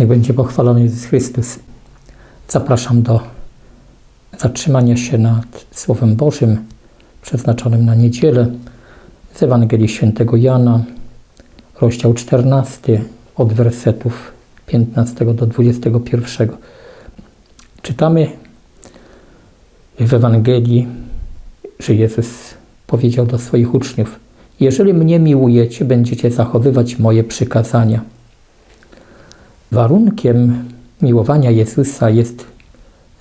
Niech będzie pochwalony Jezus Chrystus. Zapraszam do zatrzymania się nad Słowem Bożym przeznaczonym na niedzielę z Ewangelii Świętego Jana, rozdział 14, od wersetów 15 do 21. Czytamy w Ewangelii, że Jezus powiedział do swoich uczniów: Jeżeli mnie miłujecie, będziecie zachowywać moje przykazania. Warunkiem miłowania Jezusa jest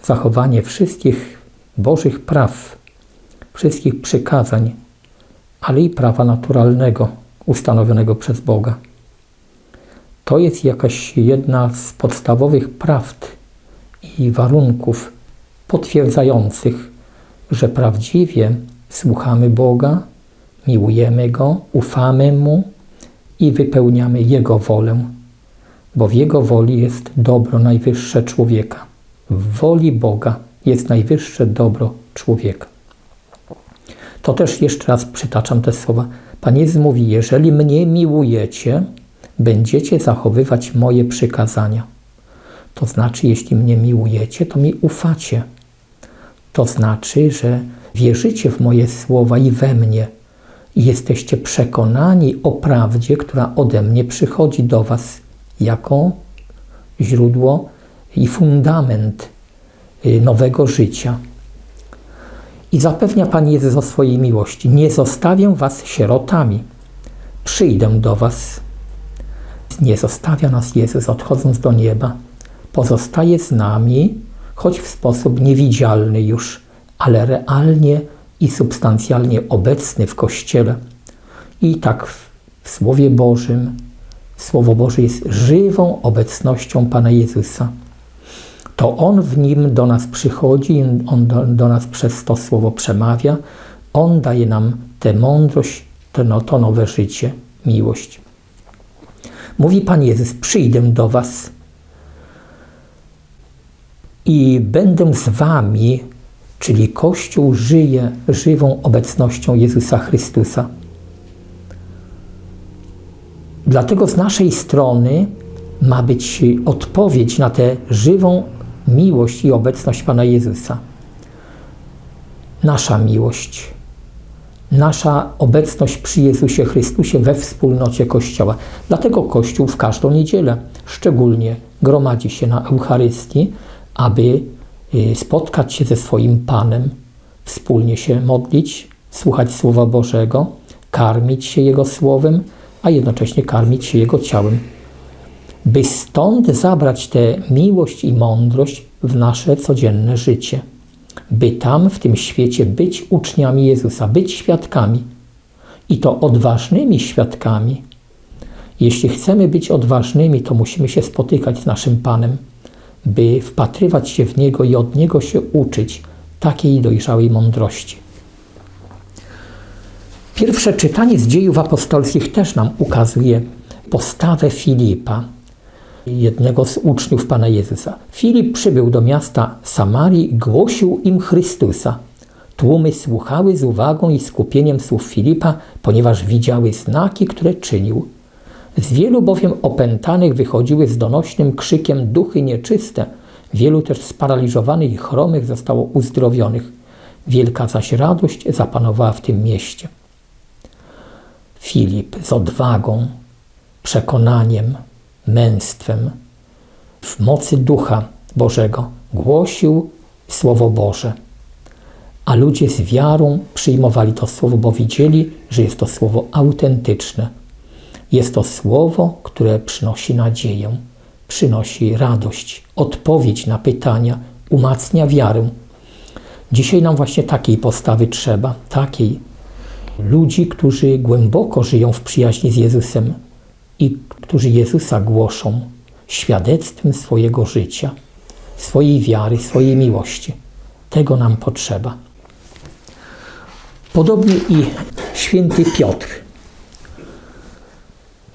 zachowanie wszystkich Bożych praw, wszystkich przykazań, ale i prawa naturalnego ustanowionego przez Boga. To jest jakaś jedna z podstawowych prawd i warunków potwierdzających, że prawdziwie słuchamy Boga, miłujemy Go, ufamy Mu i wypełniamy Jego wolę, bo w Jego woli jest dobro najwyższe człowieka. W woli Boga jest najwyższe dobro człowieka. To też jeszcze raz przytaczam te słowa. Pan Jezus mówi: Jeżeli mnie miłujecie, będziecie zachowywać moje przykazania. To znaczy, jeśli mnie miłujecie, to mi ufacie. To znaczy, że wierzycie w moje słowa i we mnie i jesteście przekonani o prawdzie, która ode mnie przychodzi do Was jako źródło i fundament y, nowego życia. I zapewnia Pan Jezus o swojej miłości: Nie zostawię Was sierotami, przyjdę do Was. Nie zostawia nas Jezus odchodząc do nieba, pozostaje z nami, choć w sposób niewidzialny już, ale realnie i substancjalnie obecny w Kościele. I tak w, w Słowie Bożym, Słowo Boże jest żywą obecnością Pana Jezusa. To On w nim do nas przychodzi, On do, do nas przez to Słowo przemawia, On daje nam tę mądrość, to, no, to nowe życie, miłość. Mówi Pan Jezus: Przyjdę do Was i będę z Wami, czyli Kościół żyje żywą obecnością Jezusa Chrystusa. Dlatego z naszej strony ma być odpowiedź na tę żywą miłość i obecność Pana Jezusa. Nasza miłość, nasza obecność przy Jezusie Chrystusie we wspólnocie Kościoła. Dlatego Kościół w każdą niedzielę szczególnie gromadzi się na Eucharystii, aby y, spotkać się ze swoim Panem, wspólnie się modlić, słuchać Słowa Bożego, karmić się Jego Słowem, a jednocześnie karmić się Jego ciałem. By stąd zabrać tę miłość i mądrość w nasze codzienne życie. By tam, w tym świecie, być uczniami Jezusa, być świadkami. I to odważnymi świadkami. Jeśli chcemy być odważnymi, to musimy się spotykać z naszym Panem by wpatrywać się w Niego i od Niego się uczyć takiej dojrzałej mądrości. Pierwsze czytanie z dziejów apostolskich też nam ukazuje postawę Filipa, jednego z uczniów Pana Jezusa. Filip przybył do miasta Samarii, głosił im Chrystusa. Tłumy słuchały z uwagą i skupieniem słów Filipa, ponieważ widziały znaki, które czynił. Z wielu bowiem opętanych wychodziły z donośnym krzykiem duchy nieczyste, wielu też sparaliżowanych i chromych zostało uzdrowionych. Wielka zaś radość zapanowała w tym mieście. Filip z odwagą, przekonaniem, męstwem, w mocy Ducha Bożego głosił Słowo Boże. A ludzie z wiarą przyjmowali to słowo, bo widzieli, że jest to słowo autentyczne, jest to słowo, które przynosi nadzieję, przynosi radość, odpowiedź na pytania, umacnia wiarę. Dzisiaj nam właśnie takiej postawy trzeba, takiej ludzi, którzy głęboko żyją w przyjaźni z Jezusem i którzy Jezusa głoszą świadectwem swojego życia, swojej wiary, swojej miłości. Tego nam potrzeba. Podobnie i święty Piotr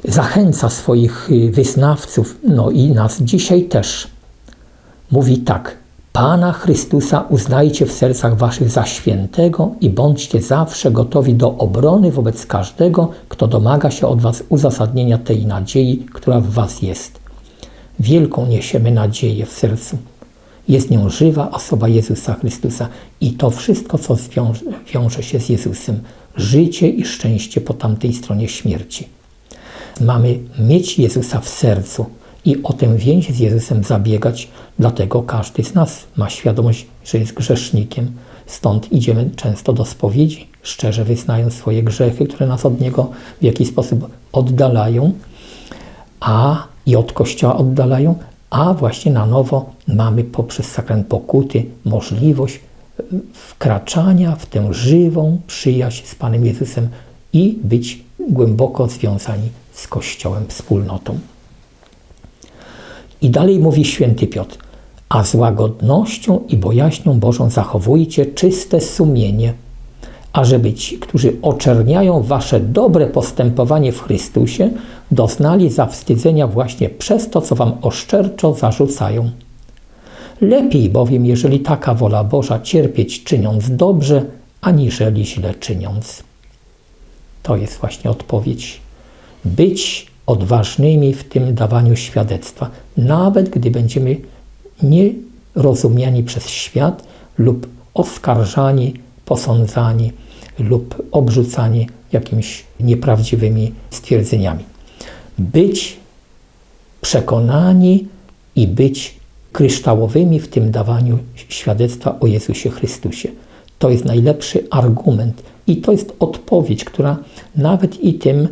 zachęca swoich wyznawców, no i nas dzisiaj też. Mówi tak: Pana Chrystusa uznajcie w sercach waszych za świętego i bądźcie zawsze gotowi do obrony wobec każdego, kto domaga się od was uzasadnienia tej nadziei, która w was jest. wielką niesiemy nadzieję w sercu. Jest nią żywa osoba Jezusa Chrystusa i to wszystko, co wiąże się z Jezusem, życie i szczęście po tamtej stronie śmierci. Mamy mieć Jezusa w sercu i o tę więź z Jezusem zabiegać, dlatego każdy z nas ma świadomość, że jest grzesznikiem. Stąd idziemy często do spowiedzi, szczerze wyznając swoje grzechy, które nas od Niego w jakiś sposób oddalają, a i od Kościoła oddalają, a właśnie na nowo mamy poprzez sakrament pokuty możliwość wkraczania w tę żywą przyjaźń z Panem Jezusem i być głęboko związani z Kościołem, wspólnotą. I dalej mówi święty Piotr, a z łagodnością i bojaźnią Bożą zachowujcie czyste sumienie, ażeby ci, którzy oczerniają wasze dobre postępowanie w Chrystusie, doznali zawstydzenia właśnie przez to, co wam oszczerczo zarzucają. Lepiej bowiem, jeżeli taka wola Boża cierpieć czyniąc dobrze, aniżeli źle czyniąc. To jest właśnie odpowiedź. Być odważnymi w tym dawaniu świadectwa, nawet gdy będziemy nierozumiani przez świat lub oskarżani, posądzani lub obrzucani jakimiś nieprawdziwymi stwierdzeniami. Być przekonani i być kryształowymi w tym dawaniu świadectwa o Jezusie Chrystusie. To jest najlepszy argument i to jest odpowiedź, która nawet i tym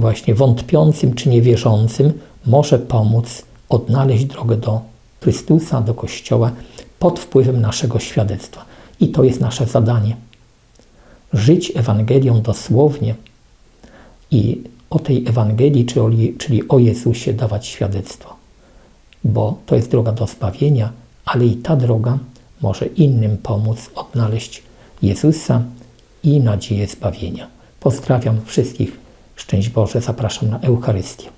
właśnie wątpiącym czy niewierzącym może pomóc odnaleźć drogę do Chrystusa, do Kościoła pod wpływem naszego świadectwa. I to jest nasze zadanie. Żyć Ewangelią dosłownie i o tej Ewangelii, czyli o Jezusie, dawać świadectwo. Bo to jest droga do zbawienia, ale i ta droga może innym pomóc odnaleźć Jezusa i nadzieję zbawienia. Pozdrawiam wszystkich. Szczęść Boże, zapraszam na Eucharystię.